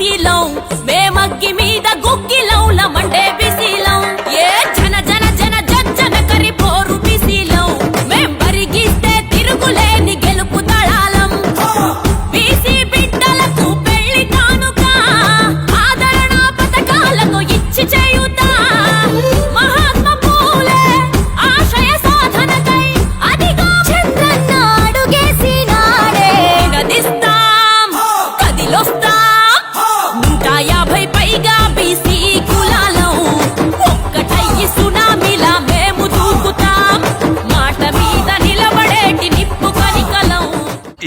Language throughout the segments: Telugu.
బీసీలం మేమగ్గి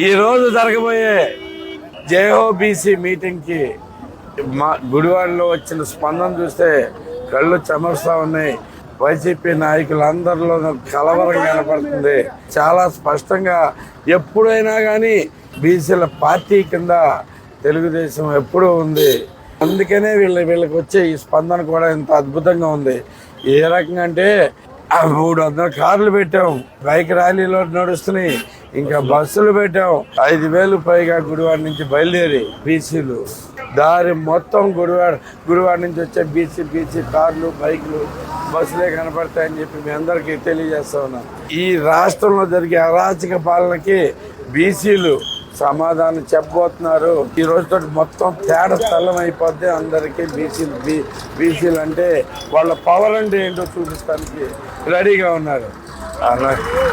ఈ రోజు జరగబోయే జేఓబీసీ మీటింగ్కి మా గుడివాడలో వచ్చిన స్పందన చూస్తే కళ్ళు చెమరుస్తా ఉన్నాయి. వైసీపీ నాయకులందరిలో కలవరం కనపడుతుంది. చాలా స్పష్టంగా ఎప్పుడైనా కానీ బీసీల పార్టీ కింద తెలుగుదేశం ఎప్పుడూ ఉంది. అందుకనే వీళ్ళ వీళ్ళకి వచ్చే ఈ స్పందన కూడా ఇంత అద్భుతంగా ఉంది. ఏ రకంగా అంటే మూడు వందల కార్లు పెట్టాం. బైక్ ర్యాలీలో నడుస్తున్నాయి. ఇంకా బస్సులు పెట్టాం. ఐదు వేలు పైగా గుడివాడ నుంచి బయలుదేరి బీసీలు. దారి మొత్తం గుడివాడ గుడివాడ నుంచి వచ్చే బీసీ బీసీ కార్లు బైక్లు బస్సులే కనపడతాయని చెప్పి మీ అందరికీ తెలియజేస్తా ఉన్నాం. ఈ రాష్ట్రంలో జరిగే అరాచక పాలనకి బీసీలు సమాధానం చెప్పబోతున్నారు. ఈ రోజుతో మొత్తం తేడా స్థలం అయిపోద్ది అందరికీ. బీసీలు బీ బీసీలు అంటే వాళ్ళ పవర్ అంటే ఏంటో చూపిస్తానికి రెడీగా ఉన్నారు.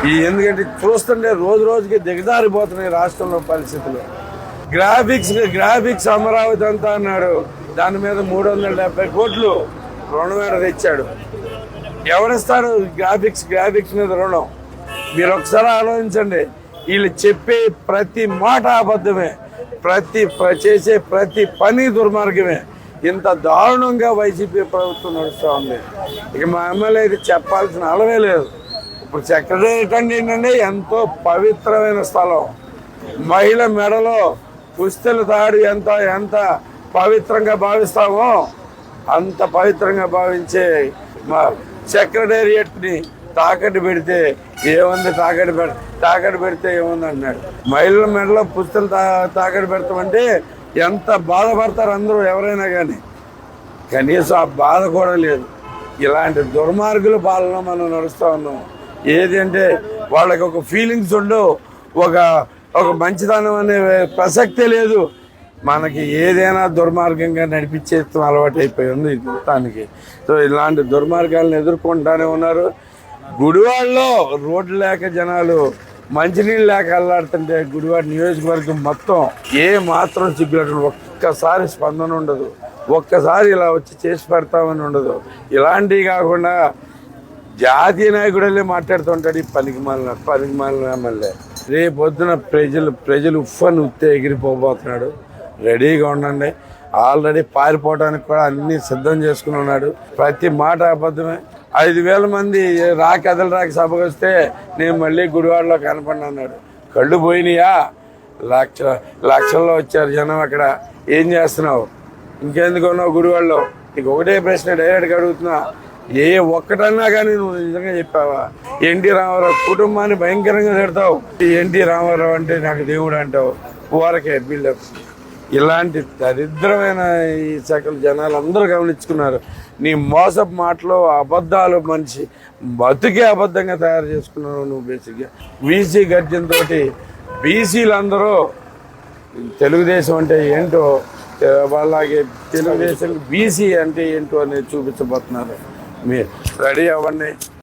ఈ ఎందుకంటే చూస్తుంటే రోజు రోజుకి దిగజారిపోతున్నాయి రాష్ట్రంలో పరిస్థితులు. గ్రాఫిక్స్ గ్రాఫిక్స్ అమరావతి అంతా అన్నాడు. దాని మీద మూడు వందల డెబ్బై కోట్లు రుణం మీద తెచ్చాడు. ఎవరిస్తారు? గ్రాఫిక్స్ గ్రాఫిక్స్ మీద రుణం. మీరు ఒకసారి ఆలోచించండి. వీళ్ళు చెప్పే ప్రతి మాట అబద్ధమే. ప్రతి చేసే ప్రతి పని దుర్మార్గమే. ఇంత దారుణంగా వైసీపీ ప్రభుత్వం నడుస్తూ ఉంది. ఇక మా ఎమ్మెల్యే అయితే చెప్పాల్సిన అలవే లేదు. ఇప్పుడు సెక్రటేరియట్ అంటే ఏంటంటే ఎంతో పవిత్రమైన స్థలం. మహిళ మెడలో పుస్తలు తాడు ఎంత ఎంత పవిత్రంగా భావిస్తామో అంత పవిత్రంగా భావించే మా సెక్రటేరియట్ని తాకట్టు పెడితే ఏముంది తాకట్టు పెడ తాకట్టు పెడితే ఏముంది అన్నాడు మహిళల మెడలో పుస్తలు తా తాకట్టు పెడతామంటే ఎంత బాధపడతారు అందరూ ఎవరైనా కానీ కనీసం ఆ బాధ కూడా లేదు. ఇలాంటి దుర్మార్గుల పాలన మనం నడుస్తూ ఉన్నాం. ఏది అంటే వాళ్ళకి ఒక ఫీలింగ్స్ ఉండవు ఒక ఒక మంచితనం అనే ప్రసక్తే లేదు. మనకి ఏదైనా దుర్మార్గంగా నడిపించేస్తాం అలవాటు అయిపోయి ఉంది మొత్తానికి సో ఇలాంటి దుర్మార్గాలను ఎదుర్కొంటానే ఉన్నారు. గుడివాడలో రోడ్లు లేక జనాలు మంచినీళ్ళు లేక అల్లాడుతుంటే గుడివాడ నియోజకవర్గం మొత్తం ఏ మాత్రం సిగ్గులట్టు ఒక్కసారి స్పందన ఉండదు. ఒక్కసారి ఇలా వచ్చి చేసి పెడతామని ఉండదు. ఇలాంటివి కాకుండా జాతీయ నాయకుడు వెళ్ళి మాట్లాడుతుంటాడు ఈ పనికి మాలిన పనికి మాలిన ఎమ్మెల్యే. ప్రజలు ప్రజలు ఉఫ్ఫని ఉత్తే ఎగిరిపోబోతున్నాడు. రెడీగా ఉండండి. ఆల్రెడీ పారిపోవడానికి కూడా అన్ని సిద్ధం చేసుకుని ఉన్నాడు. ప్రతి మాట అబద్ధమే. ఐదు వేల మంది రాక అదలు రాక సభకు వస్తే నేను మళ్ళీ గుడివాడలో కనపడిన అన్నాడు. కళ్ళు పోయినాయా? లక్ష లక్షల్లో వచ్చారు జనం అక్కడ. ఏం చేస్తున్నావు? ఇంకెందుకు ఉన్నావు గుడివాడలో? నీకు ఒకటే ప్రశ్న డైరెక్ట్గా అడుగుతున్నా. ఏ ఒక్కటన్నా కానీ నువ్వు నిజంగా చెప్పావా? ఎన్టీ రామారావు కుటుంబాన్ని భయంకరంగా తిడతావు. ఎన్టీ రామారావు అంటే నాకు దేవుడు అంటావు. ఊరకే బిల్డప్. ఇలాంటి దరిద్రమైన ఈ సకల జనాలు అందరూ గమనించుకున్నారు. నీ మోసపు మాటలు అబద్ధాలు మనిషి బతుకే అబద్ధంగా తయారు చేసుకున్నావు నువ్వు బేసిక్గా బీసీ గర్జనతో బీసీలందరూ తెలుగుదేశం అంటే ఏంటో అలాగే తెలుగుదేశం బీసీ అంటే ఏంటో అనేది చూపించబోతున్నారు. మీరు రెడీ అవ్వండి